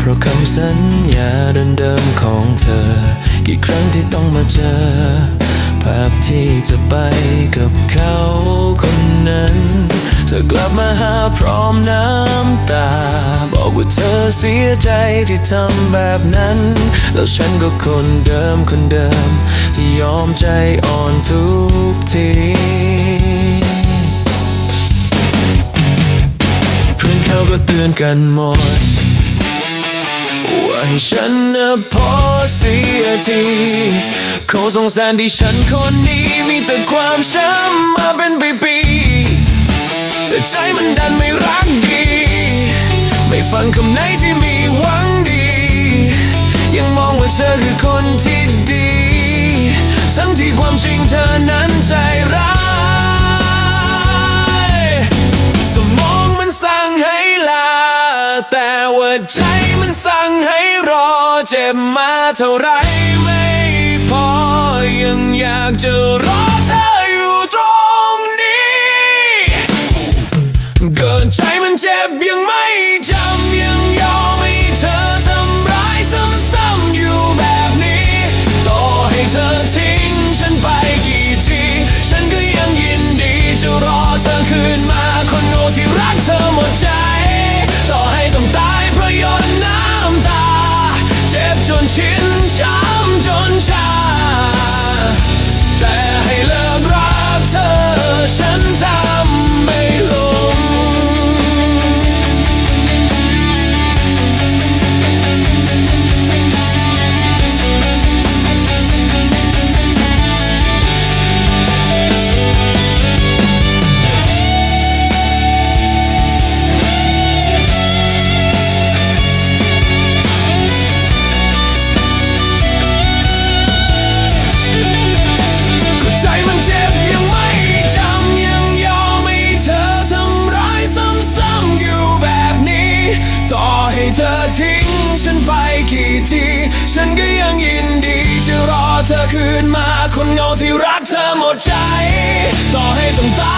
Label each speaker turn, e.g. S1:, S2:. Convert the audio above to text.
S1: พราะคำสัญญาเดิมๆของเธอ กี่ครั้งที่ต้องมาเจอ ภาพที่จะไปกับเขาคนนั้น เธอกลับมาหาพร้อมน้ำตา บอกว่าเธอเสียใจที่ทำแบบนั้น แล้วฉันก็คนเดิมคนเดิม ที่ยอมใจอ่อนทุกทีเพื่อนเขาก็เตือนกันหมด ว่าให้ฉันนะพอเสียทีเขาสงสารที่ฉันคนนี้มีแต่ความช้ำมาเป็นปีๆแต่ใจมันดันไม่รักดี ไม่ฟังคำไหนที่มีหวังดี ยังมองว่าเธอคือคนที่ดี ทั้งที่ความจริงเธอนั้นใจ ว่าใจมันสั่งให้รอเจ็บมาเท่าไรไม่พอ ยังอยากจะรอเธออยู่ตรงนี้ เกิดใจมันเจ็บยังไม่จำยัง เธอทิ้งฉันไปกี่ที ฉันก็ยังยินดี จะรอเธอคืนมาคนเงาที่รักเธอหมดใจ ต่อให้ต้องตาย